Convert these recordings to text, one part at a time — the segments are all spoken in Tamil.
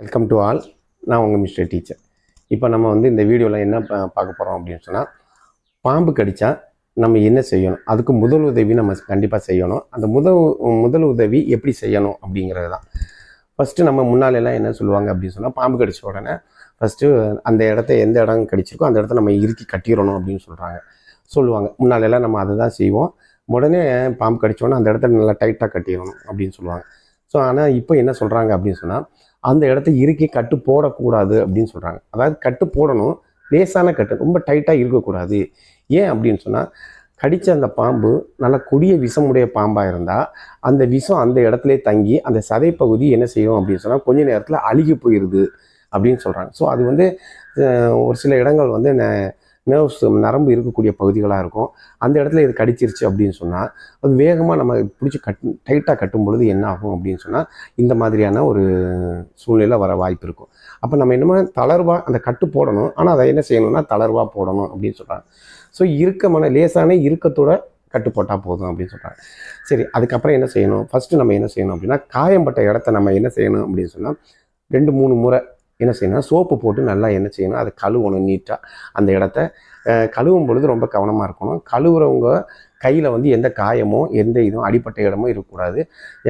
வெல்கம் டு ஆல் நான் உங்கள் மிஸ்டர் டீச்சர் இப்போ நம்ம வந்து இந்த வீடியோவில் என்ன பார்க்க போகிறோம் அப்படின்னு சொன்னால் பாம்பு கடித்தா நம்ம என்ன செய்யணும்? அதுக்கு முதல் உதவி நம்ம கண்டிப்பாக செய்யணும். அந்த முதல் முதல் உதவி எப்படி செய்யணும் அப்படிங்கிறது தான். ஃபஸ்ட்டு நம்ம முன்னாலெல்லாம் என்ன சொல்லுவாங்க அப்படின்னு சொன்னால் பாம்பு கடித்த உடனே ஃபஸ்ட்டு அந்த இடத்த எந்த இடம் கடிச்சிருக்கோ அந்த இடத்த நம்ம இறுக்கி கட்டிடணும் அப்படின்னு சொல்கிறாங்க சொல்லுவாங்க. முன்னாலெல்லாம் நம்ம அதை தான் செய்வோம். உடனே பாம்பு கடித்தோடனே அந்த இடத்த நல்லா டைட்டாக கட்டிடணும் அப்படின்னு சொல்லுவாங்க. ஸோ ஆனால் இப்போ என்ன சொல்கிறாங்க அப்படின்னு சொன்னால் அந்த இடத்த இறுக்கி கட்டு போடக்கூடாது அப்படின்னு சொல்கிறாங்க அதாவது கட்டு போடணும் லேசான கட்டு ரொம்ப டைட்டாக இருக்கக்கூடாது. ஏன் அப்படின்னு சொன்னால் கடித்த அந்த பாம்பு நல்ல கொடிய விஷமுடைய பாம்பாக இருந்தால் அந்த விஷம் அந்த இடத்துல தங்கி அந்த சதைப்பகுதி என்ன செய்யும் அப்படின்னு சொன்னால் கொஞ்ச நேரத்தில் அழுகி போயிடுது அப்படின்னு சொல்கிறாங்க ஸோ அது வந்து ஒரு சில இடங்கள் வந்து நர்வ்ஸ் நரம்பு இருக்கக்கூடிய பகுதிகளாக இருக்கும். அந்த இடத்துல இது கடிச்சிருச்சு அப்படின்னு சொன்னால் அது வேகமாக நம்ம பிடிச்சி கட் டைட்டாக கட்டும் பொழுது என்ன ஆகும் அப்படின்னு சொன்னால் இந்த மாதிரியான ஒரு சூழ்நிலை வர வாய்ப்பு இருக்கும். அப்போ நம்ம என்னமோ தளர்வாக அந்த கட்டு போடணும். ஆனால் அதை என்ன செய்யணும்னா தளர்வாக போடணும் அப்படின்னு சொல்கிறாங்க ஸோ இறுக்கமான லேசான இறுக்கத்தோட கட்டு போட்டால் போதும் அப்படின்னு சொல்கிறாங்க சரி அதுக்கப்புறம் என்ன செய்யணும்? ஃபஸ்ட்டு நம்ம என்ன செய்யணும் அப்படின்னா காயம்பட்ட இடத்த நம்ம என்ன செய்யணும் அப்படின்னு சொன்னால் ரெண்டு மூணு முறை என்ன செய்யணும் சோப்பு போட்டு நல்லா என்ன செய்யணும் அதை கழுவணும் நீட்டாக அந்த இடத்த கழுவும் பொழுது ரொம்ப கவனமாக இருக்கணும். கழுவுறவங்க கையில் வந்து எந்த காயமோ எந்த இதுவும் அடிப்பட்ட இடமோ இருக்கக்கூடாது.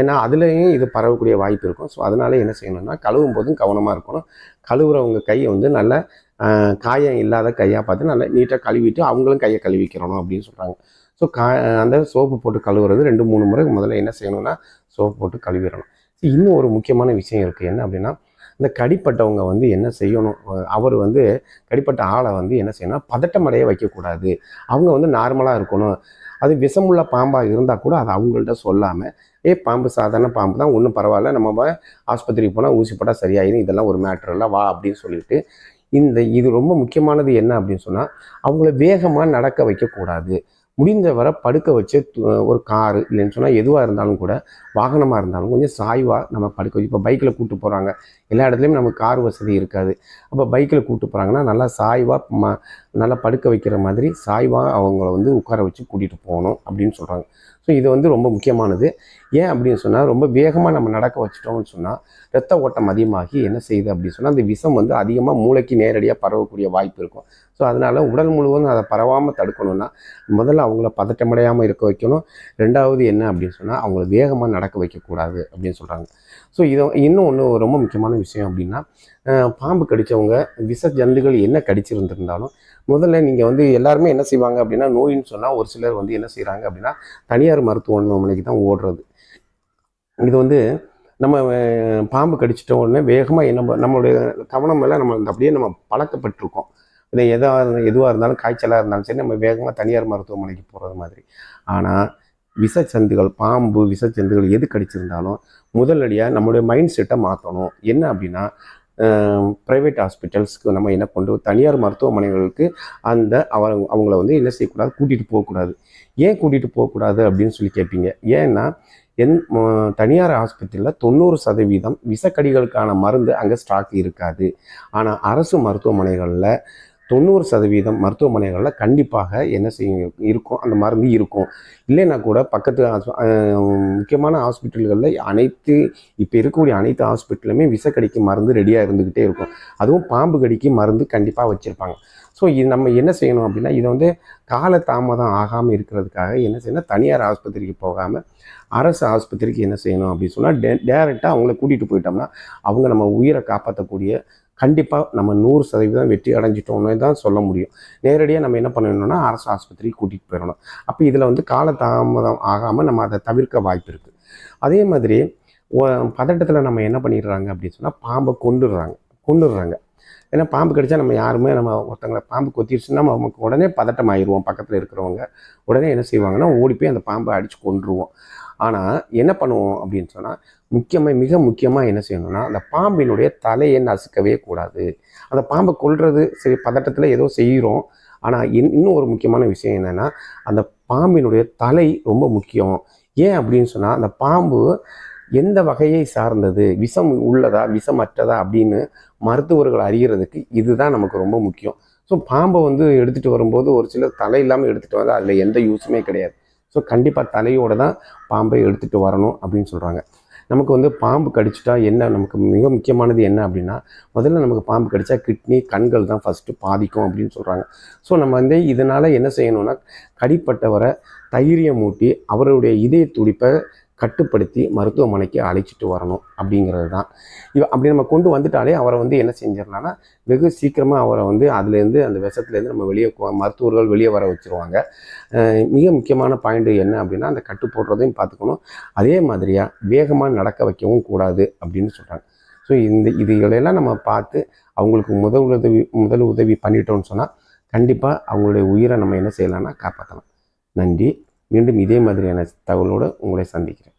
ஏன்னா அதுலேயும் இது பரவக்கூடிய வாய்ப்பு இருக்கும். ஸோ அதனால என்ன செய்யணும்னா கழுவும் போதும் கவனமாக இருக்கணும். கழுவுறவங்க கையை வந்து நல்ல காயம் இல்லாத கையாக பார்த்து நல்லா நீட்டாக கழுவிட்டு அவங்களும் கையை கழுவிக்கிறணும் அப்படின்னு சொல்கிறாங்க ஸோ கா அந்த சோப்பு போட்டு கழுவுறது ரெண்டு மூணு முறை முதல்ல என்ன செய்யணும்னா சோப்பு போட்டு கழுவிடணும். இன்னும் ஒரு முக்கியமான விஷயம் இருக்குது என்ன அப்படின்னா இந்த கடிப்பட்டவங்க வந்து என்ன செய்யணும்? அவர் வந்து கடிப்பட்ட ஆளை வந்து என்ன செய்யணும் பதட்டமடைய வைக்கக்கூடாது. அவங்க வந்து நார்மலாக இருக்கணும். அது விஷமுள்ள பாம்பாக இருந்தால் கூட அது அவங்கள்ட்ட சொல்லாமல் ஏ பாம்பு சாதாரண பாம்பு தான் ஒன்றும் பரவாயில்ல நம்ம ஆஸ்பத்திரிக்கு போனால் ஊசி போட்டால் சரியாயிடும் இதெல்லாம் ஒரு மேட்ரு இல்லை வா அப்படின்னு சொல்லிட்டு இந்த இது ரொம்ப முக்கியமானது என்ன அப்படின்னு சொன்னால் அவங்கள வேகமாக நடக்க வைக்கக்கூடாது. முடிந்த வரை படுக்க வச்சு ஒரு காரு இல்லைன்னு சொன்னால் எதுவாக இருந்தாலும் கூட வாகனமாக இருந்தாலும் கொஞ்சம் சாய்வாக நம்ம படுக்க வச்சு இப்போ பைக்கில் கூப்பிட்டு போகிறாங்க எல்லா இடத்துலையும் நமக்கு கார் வசதி இருக்காது. அப்போ பைக்கில் கூப்பிட்டு போகிறாங்கன்னா நல்லா சாய்வாக ம நல்லா படுக்க வைக்கிற மாதிரி சாய்வாக அவங்கள வந்து உட்கார வச்சு கூட்டிகிட்டு போகணும் அப்படின்னு சொல்கிறாங்க ஸோ இது வந்து ரொம்ப முக்கியமானது. ஏன் அப்படின்னு சொன்னால் ரொம்ப வேகமாக நம்ம நடக்க வச்சிட்டோம்னு சொன்னால் ரத்த ஓட்டம் அதிகமாகி என்ன செய்யுது அப்படின்னு சொன்னால் அந்த விஷம் வந்து அதிகமாக மூளைக்கு நேரடியாக பரவக்கூடிய வாய்ப்பு இருக்கும். ஸோ அதனால் உடல் முழுவதும் அதை பரவாமல் தடுக்கணும்னா முதல்ல அவங்கள பதட்டமடையாமல் இருக்க வைக்கணும். ரெண்டாவது என்ன அப்படின்னு சொன்னால் அவங்கள வேகமாக நடக்க வைக்கக்கூடாது அப்படின்னு சொல்கிறாங்க ஸோ இதை இன்னும் ஒன்று ரொம்ப முக்கியமான விஷயம் அப்படின்னா பாம்பு கடித்தவங்க விச ஜந்துகள் என்ன கடிச்சிருந்திருந்தாலும் முதல்ல நீங்கள் வந்து எல்லாருமே என்ன செய்வாங்க அப்படின்னா நோயின்னு சொன்னால் ஒரு சிலர் வந்து என்ன செய்கிறாங்க அப்படின்னா தனியார் மருத்துவமனைக்கு தான் ஓடுறது. இது வந்து நம்ம பாம்பு கடிச்சிட்ட உடனே வேகமாக என்ன நம்மளுடைய கவனம் எல்லாம் நம்ம அப்படியே நம்ம பழக்கப்பட்டிருக்கோம். இது எதாக எதுவாக இருந்தாலும் காய்ச்சலாக இருந்தாலும் சரி நம்ம வேகமாக தனியார் மருத்துவமனைக்கு போகிறது மாதிரி. ஆனால் விஷச்சந்துகள் பாம்பு விஷச்சந்துகள் எது கடிச்சிருந்தாலும் முதலடியாக நம்மளுடைய மைண்ட் செட்டை மாற்றணும் என்ன அப்படின்னா ப்ரைவேட் ஹாஸ்பிட்டல்ஸ்க்கு நம்ம என்ன கொண்டு தனியார் மருத்துவமனைகளுக்கு அந்த அவங்க அவங்கள வந்து என்ன செய்யக்கூடாது? கூட்டிகிட்டு போகக்கூடாது. ஏன் கூட்டிகிட்டு போகக்கூடாது அப்படின்னு சொல்லி கேட்பீங்க ஏன்னா என் தனியார் ஆஸ்பத்திரியில் தொண்ணூறு சதவீதம் விஷக்கடிகளுக்கான மருந்து அங்கே ஸ்டாக் இருக்காது. ஆனால் அரசு மருத்துவமனைகளில் தொண்ணூறு சதவீதம் மருத்துவமனைகளில் கண்டிப்பாக என்ன செய்யும் இருக்கும் அந்த மருந்து இருக்கும். இல்லைன்னா கூட பக்கத்து முக்கியமான ஹாஸ்பிட்டல்களில் அனைத்து இப்போ இருக்கக்கூடிய அனைத்து ஹாஸ்பிட்டலுமே விஷக்கடிக்கு மருந்து ரெடியாக இருந்துக்கிட்டே இருக்கும். அதுவும் பாம்பு கடிக்கு மருந்து கண்டிப்பாக வச்சுருப்பாங்க. ஸோ இது நம்ம என்ன செய்யணும் அப்படின்னா இதை வந்து கால தாமதம் ஆகாமல் இருக்கிறதுக்காக என்ன செய்யணும் தனியார் ஆஸ்பத்திரிக்கு போகாமல் அரசு ஆஸ்பத்திரிக்கு என்ன செய்யணும் அப்படின்னு சொன்னால் டே டேரெக்டாக அவங்கள கூட்டிகிட்டு போயிட்டோம்னா அவங்க நம்ம உயிரை காப்பாற்றக்கூடிய கண்டிப்பாக நம்ம நூறு சதவீதம் வெற்றி அடைஞ்சிட்டோம்னு தான் சொல்ல முடியும். நேரடியாக நம்ம என்ன பண்ணணும்னா அரசு ஆஸ்பத்திரிக்கு கூட்டிகிட்டு போயிடணும். அப்போ இதில் வந்து காலதாமதம் ஆகாமல் நம்ம அதை தவிர்க்க வாய்ப்பு இருக்குது அதே மாதிரி பதட்டத்தில் நம்ம என்ன பண்ணிடுறாங்க அப்படின்னு சொன்னால் பாம்பை கொண்டுடுறாங்க கொண்டுடுறாங்க ஏன்னா பாம்பு கடிச்சா நம்ம யாருமே நம்ம ஒருத்தங்களை பாம்பு கொத்திடுச்சுன்னா நமக்கு உடனே பதட்டம் ஆயிடுவோம் பக்கத்தில் இருக்கிறவங்க. உடனே என்ன செய்வாங்கன்னா ஓடி போய் அந்த பாம்பை அடித்து கொண்டுருவோம் ஆனால் என்ன பண்ணுவோம் அப்படின்னு சொன்னால் முக்கியமாக மிக முக்கியமாக என்ன செய்யணும்னா அந்த பாம்பினுடைய தலையை நசுக்கவே கூடாது. அந்த பாம்பை கொல்றது சரி பதட்டத்தில் ஏதோ செய்கிறோம். ஆனால் இன் இன்னும் ஒரு முக்கியமான விஷயம் என்னென்னா அந்த பாம்பினுடைய தலை ரொம்ப முக்கியம். ஏன் அப்படின்னு சொன்னால் அந்த பாம்பு எந்த வகையை சார்ந்தது? விஷம் உள்ளதா? விஷமற்றதா? அப்படின்னு மருத்துவர்கள் அறிகிறதுக்கு இதுதான் நமக்கு ரொம்ப முக்கியம். ஸோ பாம்பை வந்து எடுத்துகிட்டு வரும்போது ஒரு சிலர் தலை இல்லாமல் எடுத்துகிட்டு வந்தால் அதில் எந்த யூஸுமே கிடையாது. ஸோ கண்டிப்பாக தலையோடு தான் பாம்பை எடுத்துகிட்டு வரணும் அப்படின்னு சொல்கிறாங்க நமக்கு வந்து பாம்பு கடிச்சிட்டா என்ன? நமக்கு மிக முக்கியமானது என்ன அப்படின்னா முதல்ல நமக்கு பாம்பு கடிச்சா கிட்னி கண்கள் தான் ஃபஸ்ட்டு பாதிக்கும் அப்படின்னு சொல்கிறாங்க ஸோ நம்ம வந்து இதனால் என்ன செய்யணும்னா கடிப்பட்டவரை தைரியம் மூட்டி அவருடைய இதய துடிப்பை கட்டுப்படுத்தி மருத்துவமனைக்கு அழைச்சிட்டு வரணும் அப்படிங்கிறது தான். இவ அப்படி நம்ம கொண்டு வந்துட்டாலே அவரை வந்து என்ன செஞ்சிடலாம்னா வெகு சீக்கிரமாக அவரை வந்து அதுலேருந்து அந்த விஷத்துலேருந்து நம்ம வெளியே மருத்துவர்கள் வெளியே வர வச்சுருவாங்க. மிக முக்கியமான பாயிண்ட் என்ன அப்படின்னா அந்த கட்டு போடுறதையும் பார்த்துக்கணும். அதே மாதிரியாக வேகமாக நடக்க வைக்கவும் கூடாது அப்படின்னு சொல்கிறாங்க ஸோ இந்த இதுகளெல்லாம் நம்ம பார்த்து அவங்களுக்கு முதல் உதவி முதல் உதவி பண்ணிட்டோம்னு சொன்னால் கண்டிப்பாக அவங்களுடைய உயிரை நம்ம என்ன செய்யலாம்னா காப்பாற்றலாம். நன்றி. மீண்டும் இதே மாதிரியான தகவலோடு உங்களை சந்திக்கிறேன்.